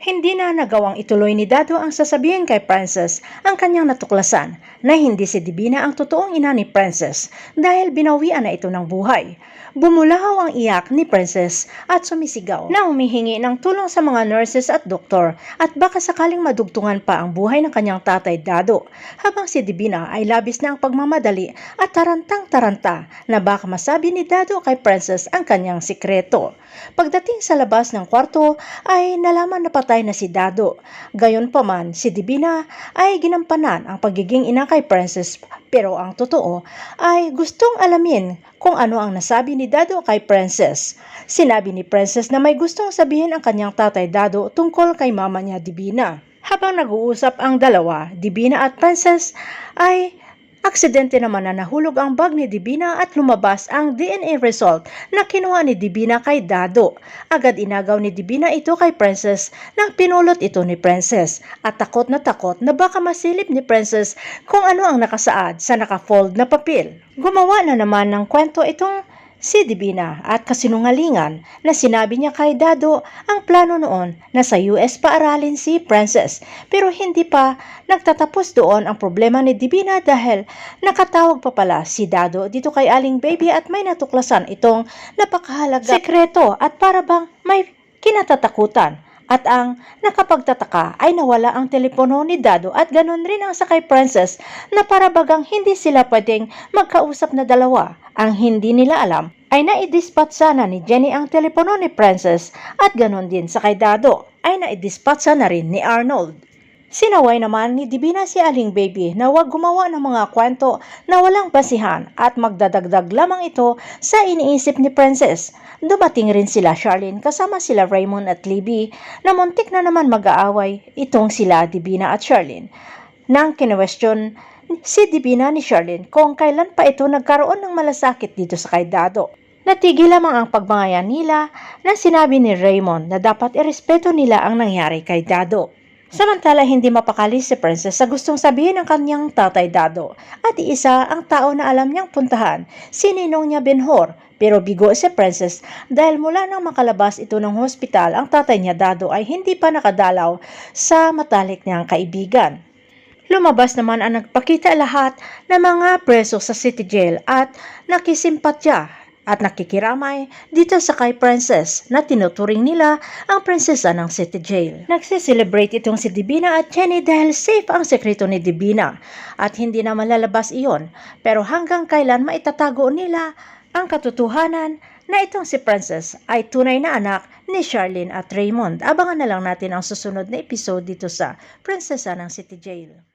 Hindi na nagawang ituloy ni Dado ang sasabihin kay Princess ang kanyang natuklasan na hindi si Divina ang totoong ina ni Princess dahil binawian na ito ng buhay. Bumulahaw ang iyak ni Princess at sumisigaw na humihingi ng tulong sa mga nurses at doktor at baka sakaling madugtungan pa ang buhay ng kanyang tatay Dado habang si Divina ay labis na ang pagmamadali at tarantang-taranta na baka masabi ni Dado kay Princess ang kanyang sikreto. Pagdating sa labas ng kwarto ay nalaman na patay na si Dado. Gayon pa man, si Divina ay ginampanan ang pagiging ina kay Princess pero ang totoo ay gustong alamin kung ano ang nasabi ni Dado kay Princess. Sinabi ni Princess na may gustong sabihin ang kanyang tatay Dado tungkol kay mama niya Divina. Habang nag-uusap ang dalawa, Divina at Princess ay Aksidente naman na nahulog ang bag ni Divina at lumabas ang DNA result na kinuha ni Divina kay Dado. Agad inagaw ni Divina ito kay Princess nang pinulot ito ni Princess at takot na takot na baka masilip ni Princess kung ano ang nakasaad sa nakafold na papel. Gumawa na naman ng kwento itong si Divina at kasinungalingan na sinabi niya kay Dado ang plano noon na sa US paaralin si Princess pero hindi pa nagtatapos doon ang problema ni Divina dahil nakatawag pa pala si Dado dito kay Aling Baby at may natuklasan itong napakahalaga sekreto at para bang may kinatatakutan at ang nakapagtataka ay nawala ang telepono ni Dado at ganun rin ang sakay princess na para bagang hindi sila pwedeng magkausap na dalawa. Ang hindi nila alam ay naidispatch sana ni Jenny ang telepono ni princess at ganun din sakay Dado ay naidispatch sana rin ni Arnold. Sinaway naman ni Divina si Aling Baby na huwag gumawa ng mga kwento na walang basihan at magdadagdag lamang ito sa iniisip ni Princess. Dumating rin sila Charlene kasama sila Raymond at Libby na muntik na naman mag-aaway itong sila Divina at Charlene. Nang kinwestiyon si Divina ni Charlene kung kailan pa ito nagkaroon ng malasakit dito sa kay Dado. Natigil lamang ang pagbangayan nila na sinabi ni Raymond na dapat irespeto nila ang nangyari kay Dado. Samantala hindi mapakali si Princess sa gustong sabihin ng kanyang tatay Dado at iisa ang tao na alam niyang puntahan, si Ninong niya Benhor. Pero bigo si Princess dahil mula nang makalabas ito ng hospital, ang tatay niya Dado ay hindi pa nakadalaw sa matalik niyang kaibigan. Lumabas naman ang nagpakita lahat ng mga preso sa city jail at nakisimpatya at nakikiramay dito sa kay Princess na tinuturing nila ang prinsesa ng city jail. Nagsiselebrate itong si Divina at Jenny dahil safe ang sekreto ni Divina at hindi na malalabas iyon pero hanggang kailan maitatago nila ang katotohanan na itong si Princess ay tunay na anak ni Charlene at Raymond. Abangan na lang natin ang susunod na episode dito sa Prinsesa ng City Jail.